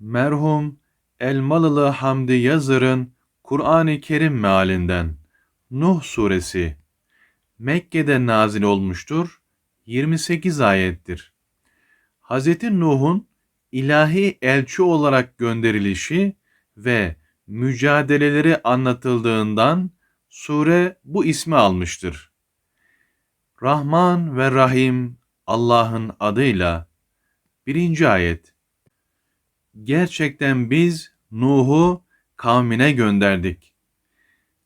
Merhum Elmalılı Hamdi Yazır'ın Kur'an-ı Kerim mealinden Nuh Suresi Mekke'de nazil olmuştur. 28 ayettir. Hz. Nuh'un ilahi elçi olarak gönderilişi ve mücadeleleri anlatıldığından sure bu ismi almıştır. Rahman ve Rahim Allah'ın adıyla. Birinci ayet. Gerçekten biz Nuh'u kavmine gönderdik.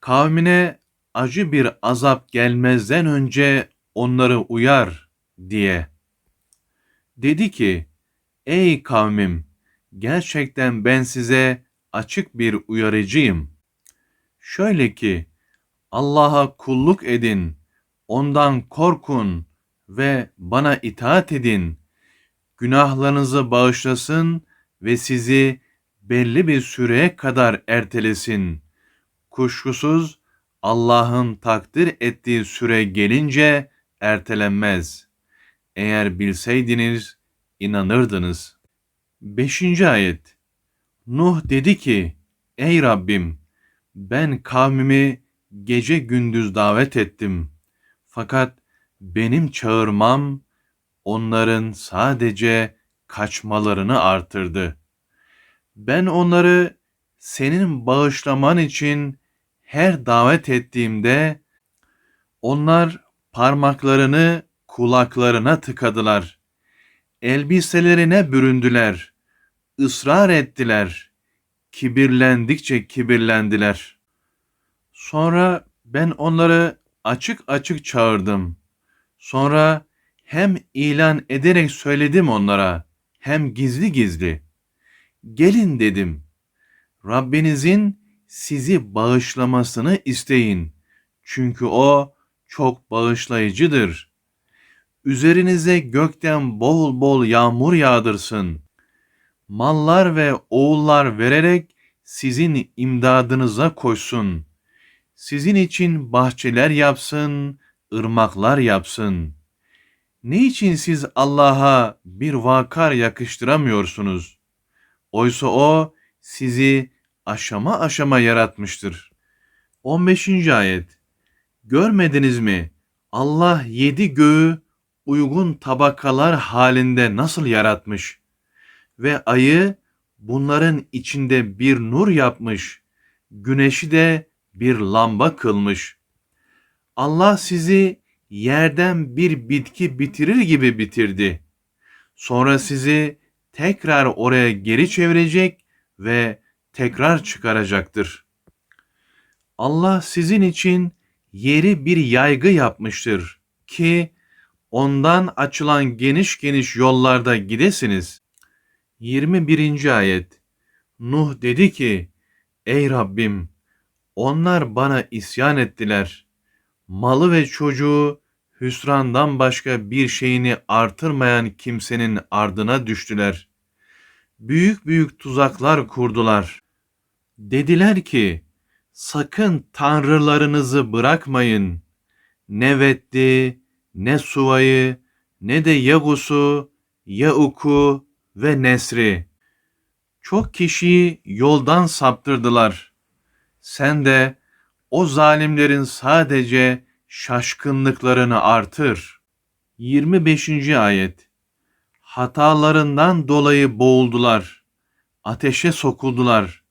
Kavmine acı bir azap gelmezden önce onları uyar diye. Dedi ki, ey kavmim, gerçekten ben size açık bir uyarıcıyım. Şöyle ki, Allah'a kulluk edin, ondan korkun ve bana itaat edin. Günahlarınızı bağışlasın ve sizi belli bir süreye kadar ertelesin. Kuşkusuz Allah'ın takdir ettiği süre gelince ertelenmez. Eğer bilseydiniz inanırdınız. 5. ayet Nuh dedi ki, Ey Rabbim, ben kavmimi gece gündüz davet ettim. Fakat benim çağırmam onların sadece kaçmalarını artırdı. Ben onları senin bağışlaman için her davet ettiğimde onlar parmaklarını kulaklarına tıkadılar. Elbiselerine büründüler. ısrar ettiler. Kibirlendikçe kibirlendiler. Sonra ben onları açık açık çağırdım. Sonra hem ilan ederek söyledim onlara hem gizli gizli. Gelin dedim. Rabbinizin sizi bağışlamasını isteyin. Çünkü o çok bağışlayıcıdır. Üzerinize gökten bol bol yağmur yağdırsın. Mallar ve oğullar vererek sizin imdadınıza koşsun. Sizin için bahçeler yapsın, ırmaklar yapsın. Ne için siz Allah'a bir vakar yakıştıramıyorsunuz? Oysa o sizi aşama aşama yaratmıştır. 15. ayet Görmediniz mi? Allah yedi göğü uygun tabakalar halinde nasıl yaratmış ve ayı bunların içinde bir nur yapmış, güneşi de bir lamba kılmış. Allah sizi yerden bir bitki bitirir gibi bitirdi. Sonra sizi tekrar oraya geri çevirecek ve tekrar çıkaracaktır. Allah sizin için yeri bir yaygı yapmıştır ki ondan açılan geniş geniş yollarda gidesiniz. 21. ayet Nuh dedi ki, Ey Rabbim, onlar bana isyan ettiler. Malı ve çocuğu hüsrandan başka bir şeyini artırmayan kimsenin ardına düştüler. Büyük büyük tuzaklar kurdular. Dediler ki, sakın tanrılarınızı bırakmayın. Ne Veddi, ne Suva'yı, ne de Yagus'u, Yauk'u ve Nesri. Çok kişiyi yoldan saptırdılar. Sen de o zalimlerin sadece şaşkınlıklarını artır. 25. ayet Hatalarından dolayı boğuldular. Ateşe sokuldular.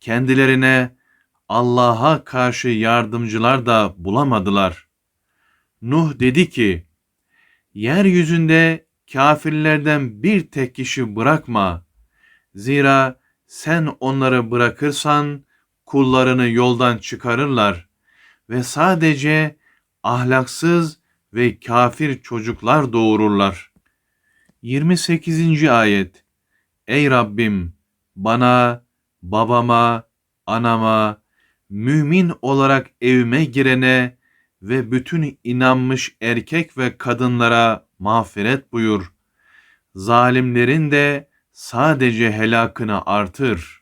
Kendilerine Allah'a karşı yardımcılar da bulamadılar. Nuh dedi ki, Yeryüzünde kafirlerden bir tek kişi bırakma. Zira sen onları bırakırsan kullarını yoldan çıkarırlar ve sadece ahlaksız ve kafir çocuklar doğururlar. 28. ayet Ey Rabbim bana, babama, anama, mümin olarak evime girene ve bütün inanmış erkek ve kadınlara mağfiret buyur. Zalimlerin de sadece helakını artır.